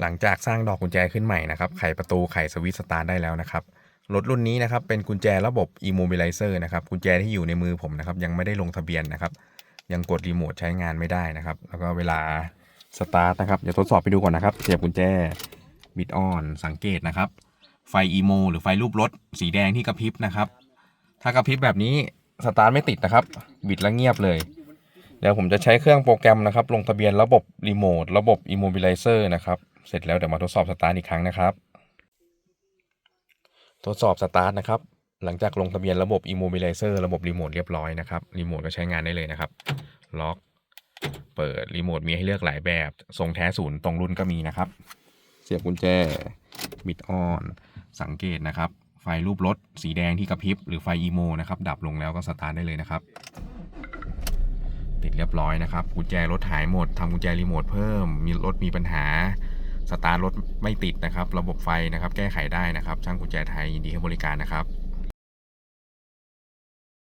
หลังจากสร้างดอกกุญแจขึ้นใหม่นะครับ ไขประตูไขสวิตสตาร์ได้แล้วนะครับ รถรุ่นนี้นะครับเป็นกุญแจระบบ immobilizer นะครับ กุญแจที่อยู่ในมือผมนะครับ ยังไม่ได้ลงทะเบียนนะครับ ยังกดรีโมทใช้งานไม่ได้นะครับ แล้วก็เวลาสตาร์ทนะครับ เดี๋ยวทดสอบไปดูก่อนนะครับ เสียบกุญแจบิดออนสังเกตนะครับ ไฟอีโมหรือไฟรูปรถสีแดงที่กระพริบนะครับ ถ้ากระพริบแบบนี้สตาร์ทไม่ติดนะครับ บิดแล้วเงียบเลยเดี๋ยวผมจะใช้เครื่องโปรแกรมนะครับ ลงทะเบียนระบบรีโมทระบบ immobilizer นะครับ เสร็จแล้วเดี๋ยวมาทดสอบสตาร์ทอีกครั้งนะครับ ทดสอบสตาร์ทนะครับ หลังจากลงทะเบียนระบบ immobilizer ระบบรีโมทเรียบร้อยนะครับรีโมทก็ใช้งานได้เลยนะครับ ล็อก เปิดรีโมทมีให้เลือกหลายแบบทรงแท้ศูนย์ตรงรุ่นก็มีนะครับ เสียบกุญแจบิดออน สังเกตนะครับ ไฟรูปรถสีแดงที่กระพริบหรือไฟอีโมนะครับ ดับลงแล้วก็สตาร์ทได้เลยนะครับติดเรียบร้อยนะครับกุญแจรถหายหมดทำกุญแจรีโมทเพิ่ม มีรถมีปัญหา สตาร์ทรถไม่ติดนะครับ ระบบไฟนะครับ แก้ไขได้นะครับ ช่างกุญแจไทยยินดีให้บริการนะครับ